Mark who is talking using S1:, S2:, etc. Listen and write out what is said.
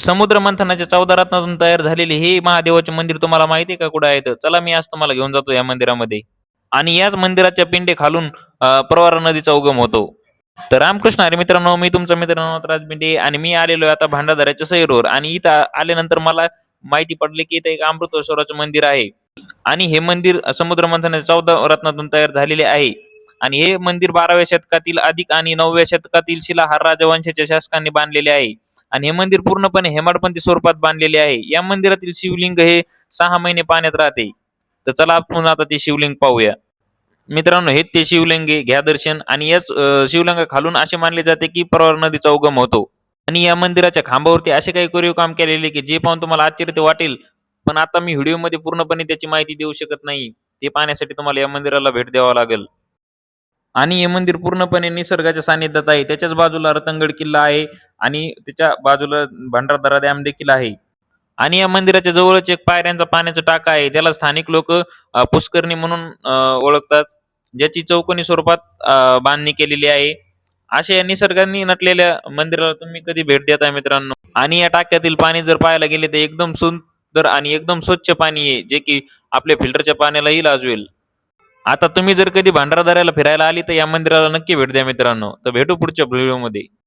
S1: समुद्र मंथनाच्या चौदा रत्नातून तयार झालेले हे महादेवाचे मंदिर तुम्हाला माहिती आहे का? कुठे आहे चला मी आज तुम्हाला घेऊन जातो या मंदिरामध्ये. आणि याच मंदिराच्या पिंडे खालून प्रवारा नदीचा उगम होतो. तर रामकृष्ण हरी मित्रांनो मी तुमचा मित्र नवनाथ पिंडे आणि मी आलेलो आहे आता भांडारदऱ्याच्या सैरोवर. आणि इथं आल्यानंतर मला माहिती पडली की इथं एक अमृतेश्वराचं मंदिर आहे. आणि हे मंदिर समुद्र मंथनाच्या चौदा रत्नातून तयार झालेले आहे. आणि हे मंदिर बाराव्या शतकातील अधिक आणि नवव्या शतकातील शिलाहार राजवंशाच्या शासकांनी बांधलेले आहे. आणि हे मंदिर पूर्णपणे हेमाडपंथी स्वरूपात बांधलेले आहे. या मंदिरातील शिवलिंग हे सहा महिने पाण्यात राहते. तर चला आपण आता ते शिवलिंग पाहूया. मित्रांनो हे ते शिवलिंग घ्या दर्शन. आणि याच शिवलिंग शिवलिंगा खालून असे मानले जाते की परवार नदीचा उगम होतो. आणि या मंदिराच्या खांबावरती असे काही कोरीव काम केलेले की जे पाहून तुम्हाला आश्चर्य वाटेल पण आता मी व्हिडिओमध्ये पूर्णपणे त्याची माहिती देऊ शकत नाही. ते पाहण्यासाठी तुम्हाला या मंदिराला भेट द्यावा लागेल. आणि हे मंदिर पूर्णपणे निसर्गाच्या सानिध्यात आहे. त्याच्याच बाजूला रतनगड किल्ला आहे. आणि त्याच्या बाजूला भंडारदरा डॅम देखील आहे. आणि या मंदिराच्या जवळच एक पायऱ्यांचा पाण्याचा टाका आहे. त्याला स्थानिक लोक पुष्करणी म्हणून ओळखतात ज्याची चौकोनी स्वरूपात बांधणी केलेली आहे. अशा या निसर्गाने नटलेल्या मंदिराला तुम्ही कधी भेट देता मित्रांनो? आणि या टाक्यातील पाणी जर पाहायला गेले तर एकदम सुंदर आणि एकदम स्वच्छ पाणी आहे जे की आपल्या फिल्टरच्या पाण्यालाही लाजवेल. आता तुम्ही जर कधी भांडारदऱ्याला फिरायला आली तर या मंदिराला नक्की भेट द्या मित्रांनो. तर भेटू पुढच्या व्हिडिओमध्ये.